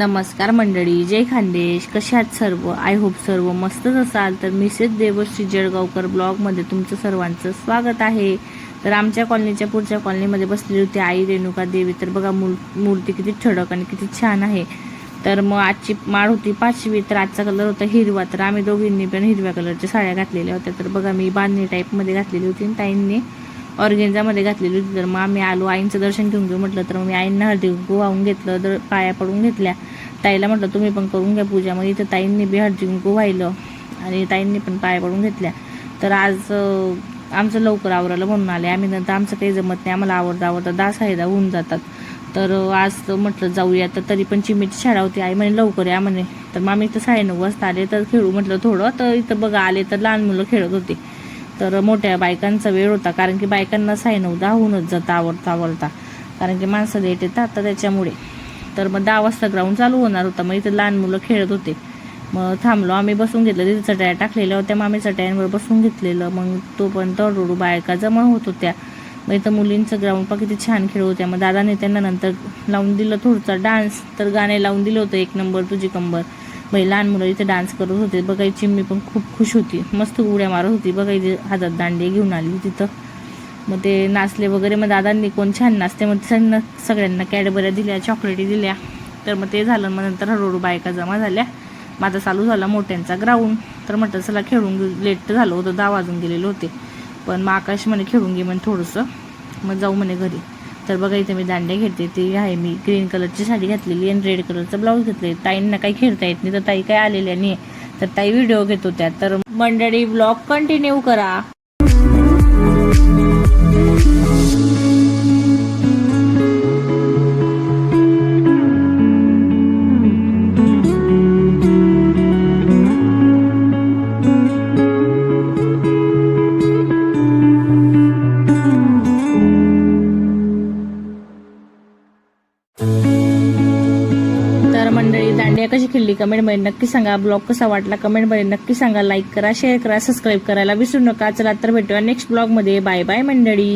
नमस्कार मंडळी जय खानदेश. कसे आहात सर्व? आय होप सर्व मस्तच असाल. तर मिसेस देवश्री जळगावकर ब्लॉगमध्ये तुमचं सर्वांचं स्वागत आहे. तर आमच्या कॉलनीच्या पुढच्या कॉलनीमध्ये बसलेली होती आई रेणुका देवी. तर बघा मूल मूर्ती किती ठळक आणि किती छान आहे. तर मग आजची माळ होती पाचवी तर आजचा कलर होता हिरवा. तर आम्ही दोघींनी पण हिरव्या कलरच्या साड्या घातलेल्या होत्या. तर बघा मी बांधणी टाईपमध्ये घातलेली होती आणि ताईंनी ऑर्गेन्झामध्ये घातलेली होती. तर मग आम्ही आलो आईंचं दर्शन घेऊन घेऊ म्हटलं तर मग मी आईंना हळदी कुंकू वाहून घेतलं तर पाया पडून घेतल्या. ताईला म्हटलं तुम्ही पण करून घ्या पूजा. मग इथं ताईंनी बी हळदी कुंकू वाहिलं आणि ताईंनी पण पाया पडून घेतल्या. तर आज आमचं लवकर आवरायला म्हणून आले. आम्ही नंतर आमचं काही जमत नाही. आम्हाला आवडतं आवडतं दहा सायदा होऊन जातात. तर आज म्हटलं जाऊया. तर तरी पण चिमीची शाळा होती. आई म्हणे लवकर या म्हणे. तर मग आम्ही इथं साडेनऊ वाजता आले. तर खेळू म्हटलं थोडं. तर इथं बघा आले तर लहान मुलं खेळत होते. तर मोठ्या बायकांचा वेळ होता कारण की बायकांना साडेनऊ दहा होऊनच जातं आवडता आवडता कारण की माणसं लेट येतात तर त्याच्यामुळे. तर मग दहा वाजता ग्राउंड चालू होणार होता मग इथं लहान मुलं खेळत होते. मग थांबलो आम्ही बसून घेतलं तिथे चटया टाकलेल्या होत्या मग आम्ही चटयांवर बसून घेतलेलं. मग तो पण तडरोडू बायका जमा होत होत्या. मग इथं मुलींचं ग्राउंड पण किती छान खेळ होत्या. मग दादाने त्यांना नंतर लावून दिलं थोडंसं. डान्स तर गाणे लावून दिलं होतं एक नंबर तुझी कंबर बाई लहान मुलं इथे डान्स करत होते. बघायची मी पण खूप खुश होती. मस्त उड्या मारत होती. बघायची हातात दांडे घेऊन आली तिथं. मग ते नाचले वगैरे. मग दादांनी कोण छान नाचते? मग त्यांना सगळ्यांना कॅडबऱ्या दिल्या चॉकलेटी दिल्या. तर मग ते झालं. मग नंतर हळूहळू बायका जमा झाल्या. माझा चालू झाला मोठ्यांचा ग्राउंड तर म्हटलं चला खेळून घेऊ. लेट झालं होतं. दहा वाजून गेलेले होते. पण मग आकाश म्हणे खेळून घे म्हणे थोडंसं. मग जाऊ म्हणे घरी. तर बघा इथे मी दांडे घेते. ती आहे मी ग्रीन कलरची साडी घातलेली आणि रेड कलरचा ब्लाऊज घेतले ताईंना काही खेळता येत नाही तर ताई काय आलेल्या नाही तर ताई व्हिडिओ घेत होत्या. तर मंडळी ब्लॉग कंटिन्यू करा. मंडळी दांडिया कशी खेळली कमेंटमध्ये नक्की सांगा. ब्लॉग कसा वाटला कमेंटमध्ये नक्की सांगा. लाईक करा शेअर करा सबस्क्राईब करायला विसरू नका. चला तर भेटूया नेक्स्ट ब्लॉगमध्ये बाय बाय मंडळी.